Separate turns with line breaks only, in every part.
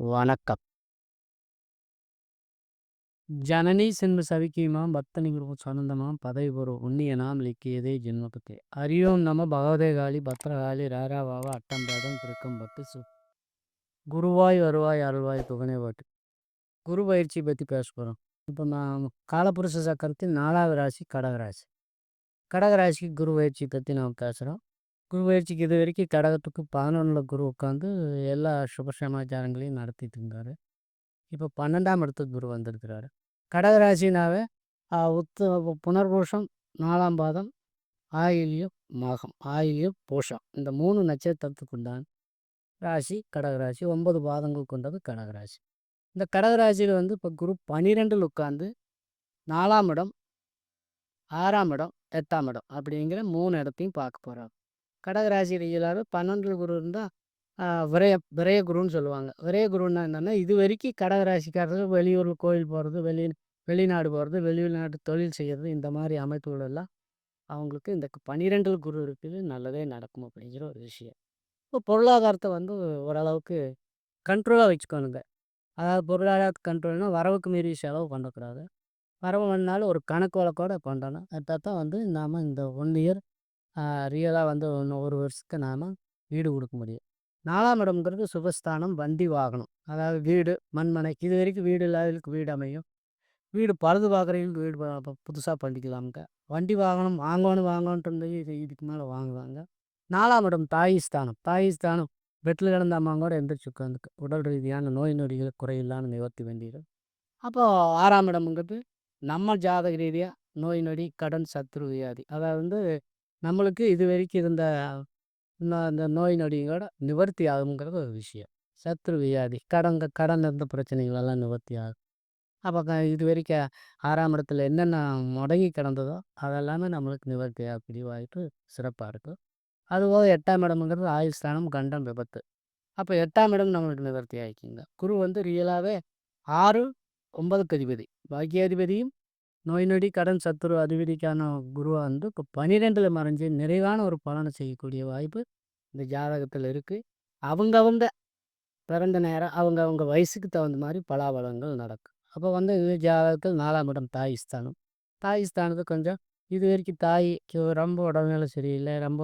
வணக்கம். ஜனனி சென்று சவிக்கியமாம் பக்தனி குரு சனந்தமாம் பதவி பொரு உண்ணியனாம் லிக்கியதே ஜென்மபத்தே. அரியோம் நம பகவதேகாளி பத்ரகாளி ராராவாவ அட்டம்பாதம் திருக்கம் பத்து சு. குருவாய் வருவாய் அருள்வாய் துகனே பாட்டு. குரு பயிற்சி பற்றி பேச போகிறோம் இப்போ நான் காலபுருஷ சக்கரத்தின் நாலாவது ராசி கடகராசி. கடகராசிக்கு குரு பயிற்சி பற்றி நாம் பேசுகிறோம் குரு பயிற்சிக்கு இது வரைக்கும் கடகத்துக்கு பதினொன்றில் குரு உட்காந்து எல்லா சுபசமாச்சாரங்களையும் நடத்திட்டு இருந்தார். இப்போ பன்னெண்டாம் இடத்துக்கு குரு வந்திருக்கிறாரு. கடகராசினாவே உத்து புனர்பூஷம் நாலாம் பாதம் ஆயிலியம் மகம் ஆயிலியம் பூஷம். இந்த மூணு நட்சத்திரத்துக்கு உண்டான ராசி கடகராசி ஒன்பது பாதங்கள் கொண்டது கடகராசி. இந்த கடகராசியில் வந்து இப்போ குரு பன்னிரெண்டில் உட்காந்து நாலாம் இடம் ஆறாம் இடம் எட்டாம் இடம் அப்படிங்கிற மூணு இடத்தையும் பார்க்க போகிறார் கடகராசியில் எல்லாரும் பன்னெண்டு குரு இருந்தால் விரய விரய குருன்னு சொல்லுவாங்க. விரய குருன்னா என்னென்னா இது வரைக்கும் கடகராசிக்காரர்கள் வெளியூர் கோயில் போகிறது வெளி வெளிநாடு போகிறது வெளிநாட்டு தொழில் செய்கிறது இந்த மாதிரி அமைப்புகள் எல்லாம் அவங்களுக்கு இந்த பன்னிரெண்டில் குரு இருக்குது நல்லதே நடக்கும் அப்படிங்கிற ஒரு விஷயம். இப்போ பொருளாதாரத்தை வந்து ஓரளவுக்கு கண்ட்ரோலாக வச்சுக்கணுங்க. அதாவது பொருளாதார கண்ட்ரோல்னால் வரவுக்கு மீறி செலவு பண்ணக்கூடாது. வரவு பண்ணாலும் ஒரு கணக்கு வழக்கோடு பண்ணணும். அதான் தான் வந்து நாம் இந்த ஒன் இயர் ரியலாக வந்து ஒன்று ஒரு வருஷத்துக்கு நாம் வீடு கொடுக்க முடியும். நாலாம் இடம்ங்கிறது சுபஸ்தானம் வண்டி வாகனம். அதாவது வீடு மண்மனை இது வரைக்கும் வீடு இல்லாதவங்களுக்கு வீடு அமையும். வீடு பழுது பார்க்குறவங்களுக்கு வீடு புதுசாக பண்ணிக்கலாம்ங்க. வண்டி வாகனம் வாங்கணும் வாங்கணுன்ட்டு இருந்தது இது இதுக்கு மேலே வாங்குவாங்க. நாலாம் இடம் தாயிஸ்தானம் ஸ்தானம். பெட்டில் கிடந்த கூட எந்திரிச்சு உட்காந்துக்கு. உடல் ரீதியான நோய் நொடிகள் குறையில்லாமல் நிவர்த்தி வேண்டியது அப்போது ஆறாம் இடம்ங்கிறது நம்ம ஜாதக ரீதியாக நோய் நொடி கடன் சத்ரு வியாதி. அதாவது வந்து நம்மளுக்கு இது வரைக்கும் இருந்த இந்த நோய் நொடியோட நிவர்த்தி ஆகுங்கிறது ஒரு விஷயம். சத்ரு வியாதி கடன் கடன் இருந்த பிரச்சனைகளெல்லாம் நிவர்த்தி ஆகும். அப்போ க இது வரைக்கும் ஆறாம் இடத்துல என்னென்ன முடங்கி கிடந்ததோ அதெல்லாமே நம்மளுக்கு நிவர்த்தி ஆகக்கூடிய வாய்ப்பு சிறப்பாக இருக்கும். அதுபோக எட்டாம் இடம்ங்கிறது ஆயுள் ஸ்தானம் கண்டம் விபத்து. அப்போ எட்டாம் இடம் நம்மளுக்கு நிவர்த்தி ஆகிக்குங்க குரு வந்து ரியலாகவே ஆறு ஒன்பதுக்கு அதிபதி. பாக்கியாதிபதியும் நோய் நொடி கடன் சத்துரு அதிபதிக்கான குருவாக வந்து இப்போ பனிரெண்டில் மறைஞ்சு நிறைவான ஒரு பலனை செய்யக்கூடிய வாய்ப்பு இந்த ஜாதகத்தில் இருக்குது அவங்கவுங்க பிறந்த நேரம் அவங்க அவங்க வயசுக்கு தகுந்த மாதிரி பலாபலங்கள் நடக்கும். அப்போ வந்து இது ஜாதகத்தில் நாலாம் இடம் தாய் ஸ்தானம். தாய் ஸ்தானத்துக்கு கொஞ்சம் இது வரைக்கும் தாய்க்கு ரொம்ப உடல்நிலை சரியில்லை ரொம்ப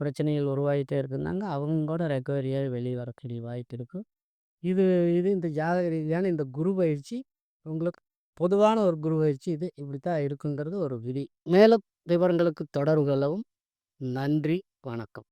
பிரச்சனைகள் உருவாகிட்டே இருக்குன்னாங்க. அவங்க கூட ரெக்கவரியாக வெளியே வரக்கூடிய வாய்ப்பு இருக்கும் இது இது இந்த ஜாதக ரீதியான இந்த குரு பயிற்சி உங்களுக்கு பொதுவான ஒரு குரு பயிற்சி இது. இப்படி தான் இருக்குங்கிறது ஒரு விதி. மேலும் விவரங்களுக்கு தொடர்பு கொள்ளவும். நன்றி. வணக்கம்.